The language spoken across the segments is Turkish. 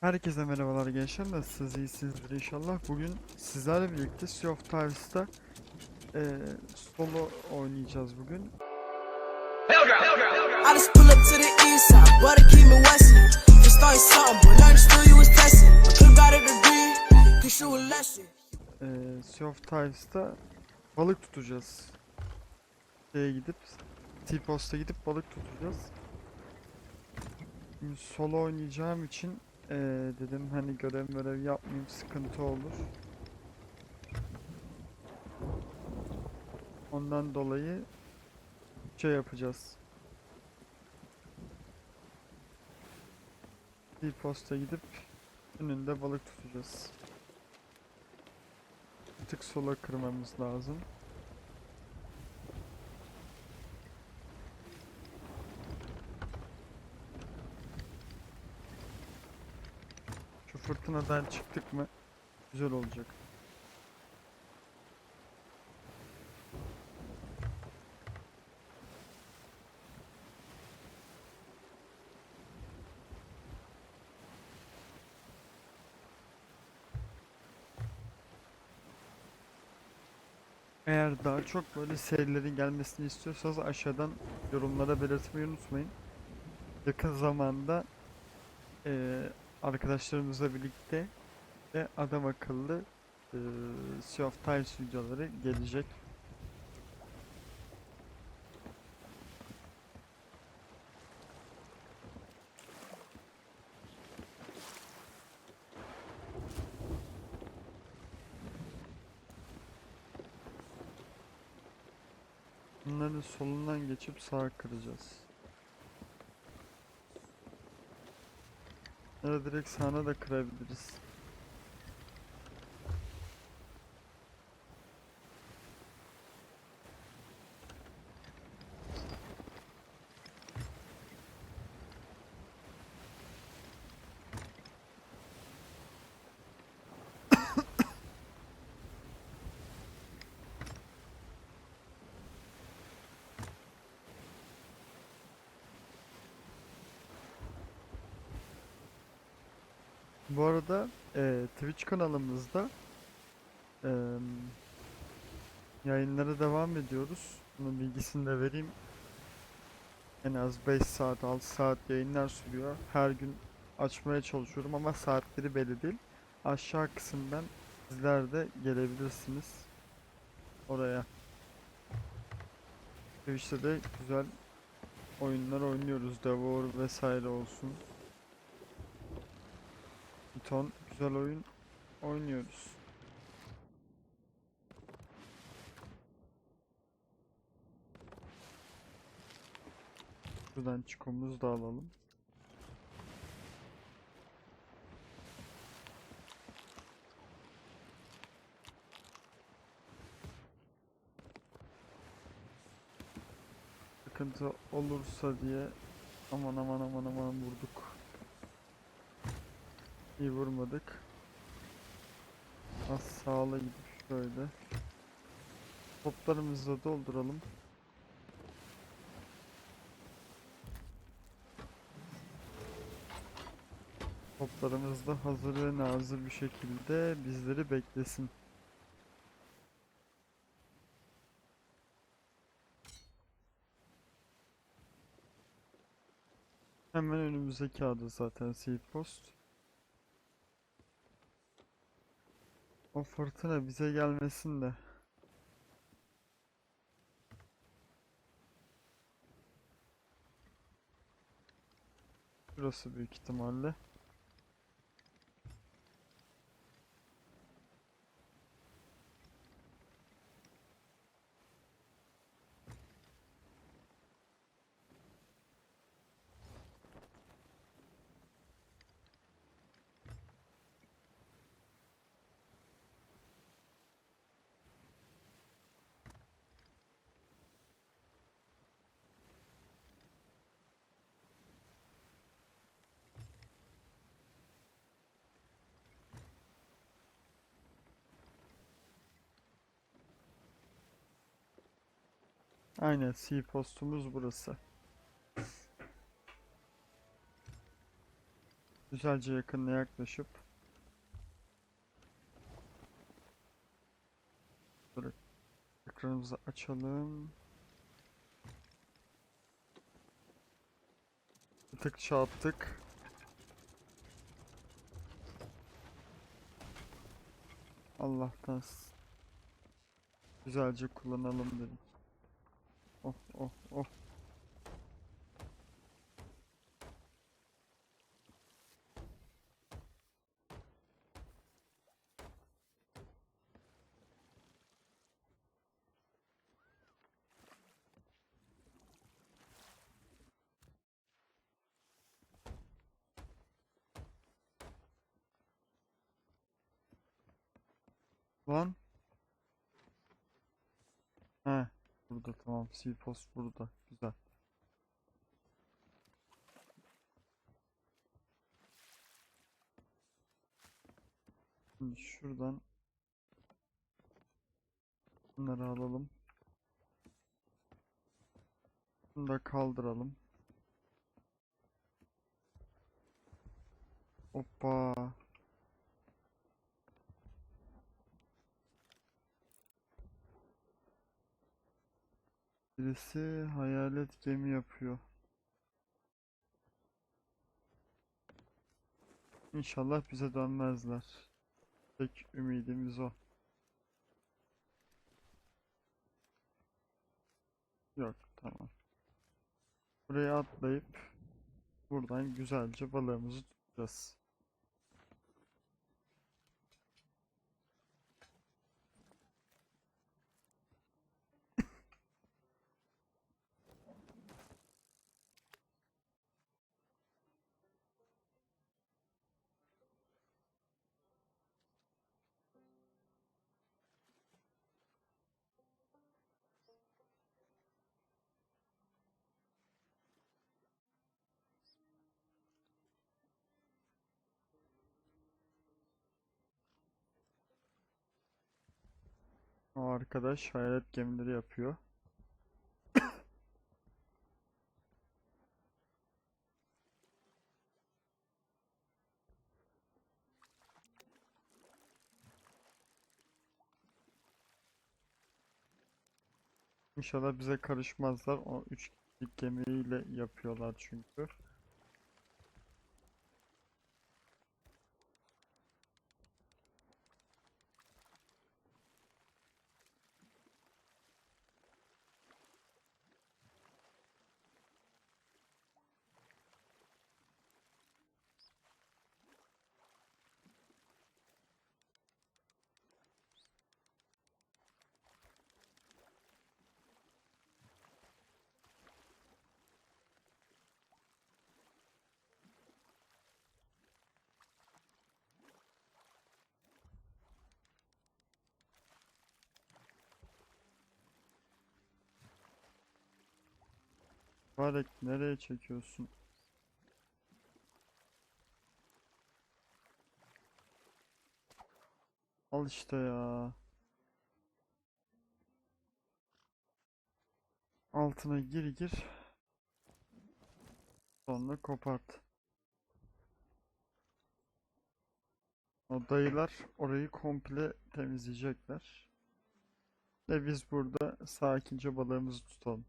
Herkese merhabalar gençler. Nasılsınız? İyisinizdir inşallah. Bugün sizlerle birlikte Sea of Thieves'ta eee solo oynayacağız bugün. Eee Sea of Thieves'ta balık tutacağız. Şeye gidip T-Post'a gidip balık tutacağız. Şimdi solo oynayacağım için eee, dedim hani görev görev yapmayayım sıkıntı olur. Ondan dolayı şey yapacağız. Bir posta gidip önünde balık tutacağız. Bir tık sola kırmamız lazım. Fırtınadan çıktık mı güzel olacak. Eğer daha çok böyle serilerin gelmesini istiyorsanız aşağıdan yorumlara belirtmeyi unutmayın. Yakın zamanda eee arkadaşlarımızla birlikte ve adam akıllı eee Sea of Thieves videoları gelecek. Bunların solundan geçip sağa kıracağız. Ya direkt sağına da kırabiliriz. Bu arada eee, Twitch kanalımızda eee, yayınlara devam ediyoruz. Bunun bilgisini de vereyim. En az 5 saat, 6 saat yayınlar sürüyor. Her gün açmaya çalışıyorum ama saatleri belli değil. Aşağı kısımdan sizler de gelebilirsiniz oraya. Twitch'te de güzel oyunlar oynuyoruz. Devour vesaire olsun. Bir ton güzel oyun oynuyoruz. Buradan çikomuzu da alalım. Sıkıntı olursa diye aman aman aman aman vurduk. İyi vurmadık. Az sağla gidip şöyle. Toplarımızı da dolduralım. Toplarımız da hazır ve nazır bir şekilde bizleri beklesin. Hemen önümüzdeki adı zaten Seed Post. O fırtına bize gelmesin de. Burası büyük ihtimalle. Aynen C postumuz burası. Güzelce yakınına yaklaşıp Böyle ekranımızı açalım. Bir tık çarptık. Allah'tan güzelce kullanalım dedik. Oh oh oh. Tamam. Seapost burada. Güzel. Şimdi şuradan bunları alalım. Bunu da kaldıralım. Hoppa. Birisi hayalet gemi yapıyor. İnşallah bize dönmezler. Tek ümidimiz o. Yok, tamam. Buraya atlayıp buradan güzelce balığımızı tutacağız. O arkadaş hayalet gemileri yapıyor. İnşallah bize karışmazlar. O üç gemiyle yapıyorlar çünkü. Varek nereye çekiyorsun? Al işte ya. Altına gir gir. Sonra kopart. O dayılar orayı komple temizleyecekler. Ve biz burada sakince balığımızı tutalım.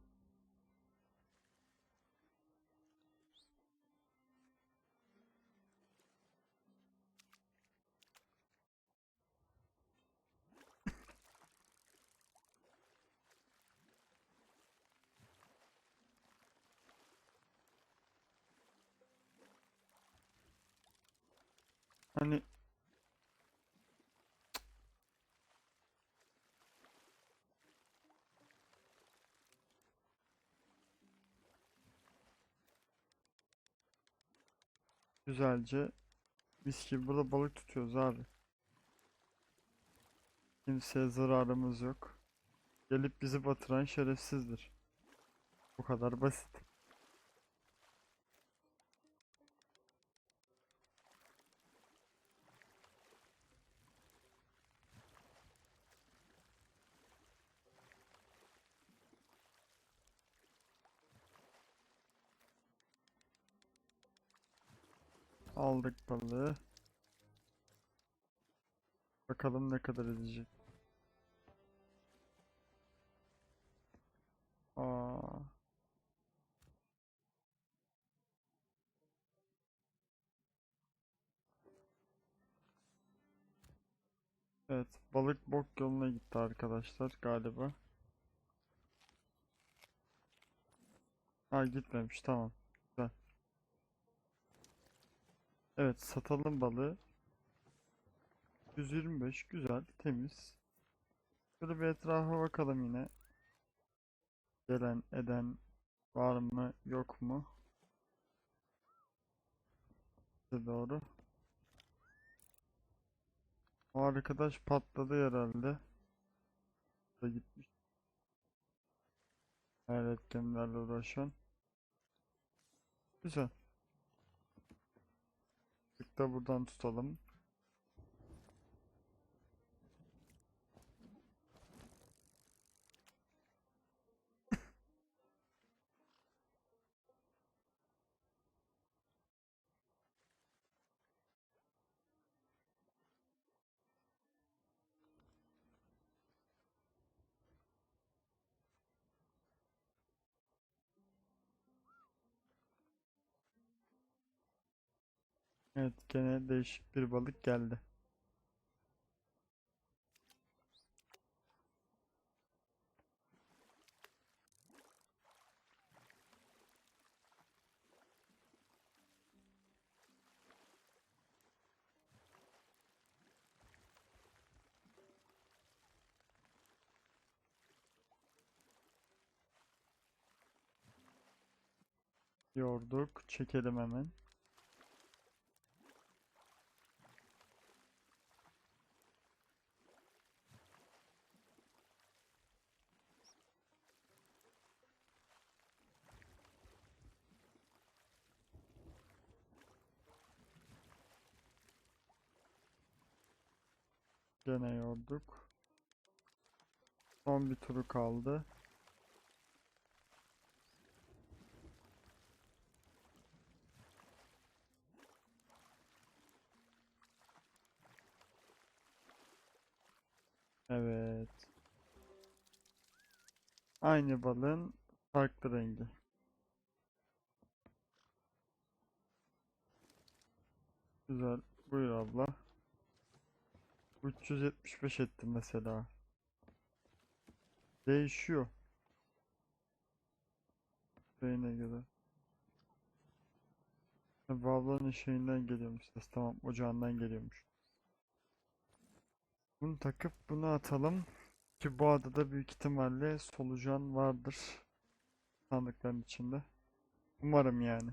Hani güzelce mis gibi burada balık tutuyoruz abi. Kimseye zararımız yok. Gelip bizi batıran şerefsizdir. Bu kadar basit. aldık balığı. Bakalım ne kadar edecek. Aa. Evet, balık bok yoluna gitti arkadaşlar galiba. Ha gitmemiş tamam. Güzel. Evet satalım balığı. 125 güzel temiz. Şöyle bir etrafa bakalım yine. Gelen eden var mı yok mu? Size doğru. O arkadaş patladı herhalde. Da gitmiş. Hayalet gemilerle uğraşan. Güzel. Bir da buradan tutalım. Evet gene değişik bir balık geldi. Yorduk. Çekelim hemen. Gene yorduk. Son bir turu kaldı. Evet. Aynı balığın farklı rengi. Güzel. Buyur abla. 375 etti mesela. Değişiyor. Şeyine göre. Ha, Bu ablanın şeyinden geliyormuş ses. Tamam ocağından geliyormuş. Bunu takıp bunu atalım. Ki bu adada büyük ihtimalle solucan vardır. Sandıkların içinde. Umarım yani.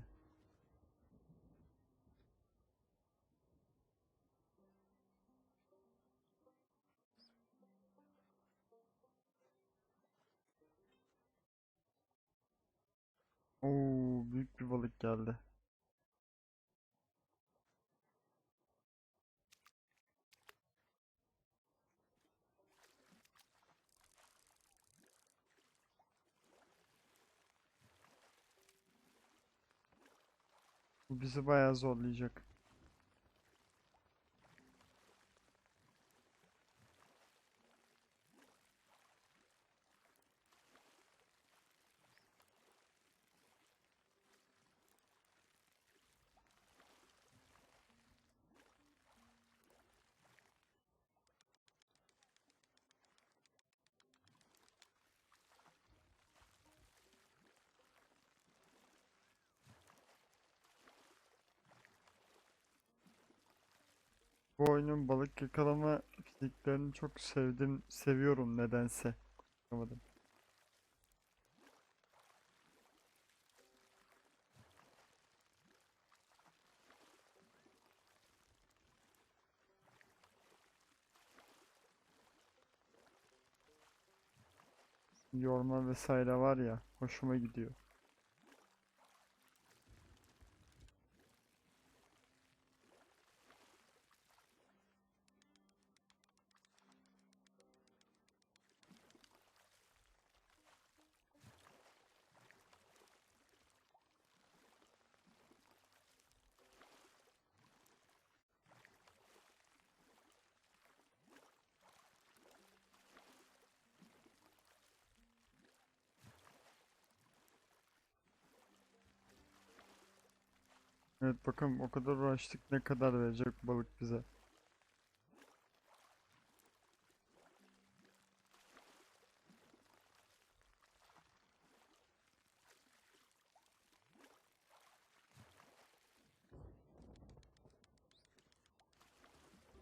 Bir balık geldi. Bizi bayağı zorlayacak. Bu oyunun balık yakalama fiziklerini çok sevdim, seviyorum nedense. Anlamadım. Yorma vesaire var ya, hoşuma gidiyor. Evet bakalım o kadar uğraştık ne kadar verecek balık bize.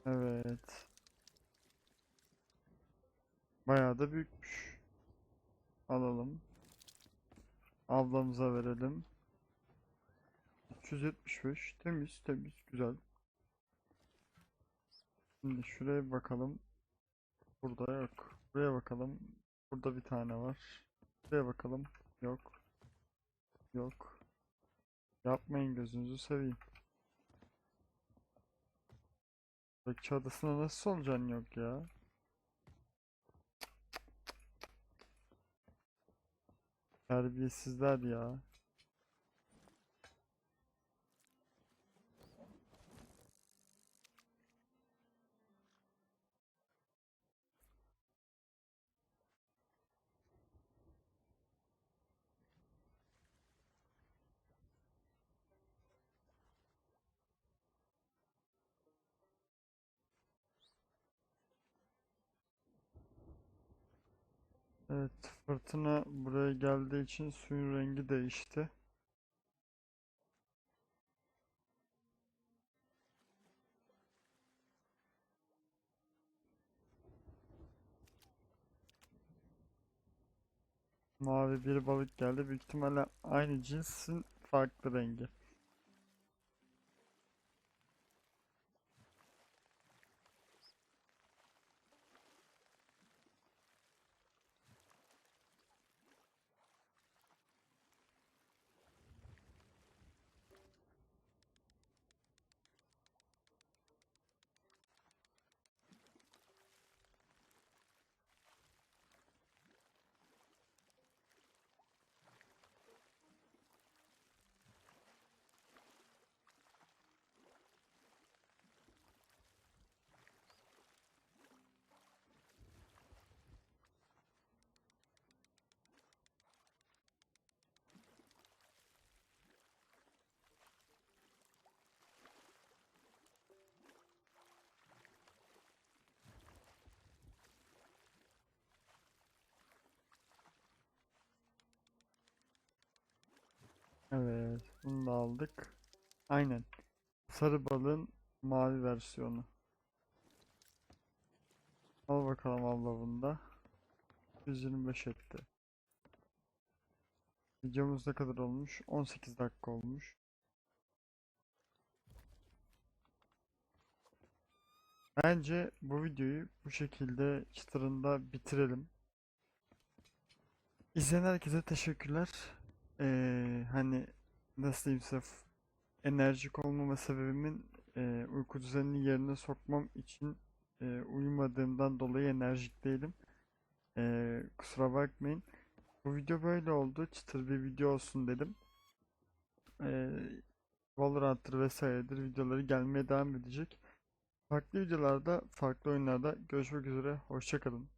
Evet. Bayağı da büyükmüş. Alalım. Ablamıza verelim. 375 temiz temiz güzel. Şimdi şuraya bakalım. Burada yok. Buraya bakalım. Burada bir tane var. Buraya bakalım. Yok. Yok. Yapmayın gözünüzü seveyim. Bekçi adasına nasıl olacaksın yok ya? Terbiyesizler ya. Evet, fırtına buraya geldiği için suyun rengi değişti. Mavi bir balık geldi. Büyük ihtimalle aynı cinsin farklı rengi. Evet, bunu da aldık. Aynen. Sarı balığın mavi versiyonu. Al bakalım abla bunda. 125 etti. Videomuz ne kadar olmuş? 18 dakika olmuş. Bence bu videoyu bu şekilde çıtırında bitirelim. İzleyen herkese teşekkürler. Ee, hani nasıl diyeyim size enerjik olmama sebebimin e, uyku düzenini yerine sokmam için e, uyumadığımdan dolayı enerjik değilim. Ee, kusura bakmayın. Bu video böyle oldu. Çıtır bir video olsun dedim. Ee, Valorant'tır vesairedir videoları gelmeye devam edecek. Farklı videolarda, farklı oyunlarda görüşmek üzere. Hoşça kalın.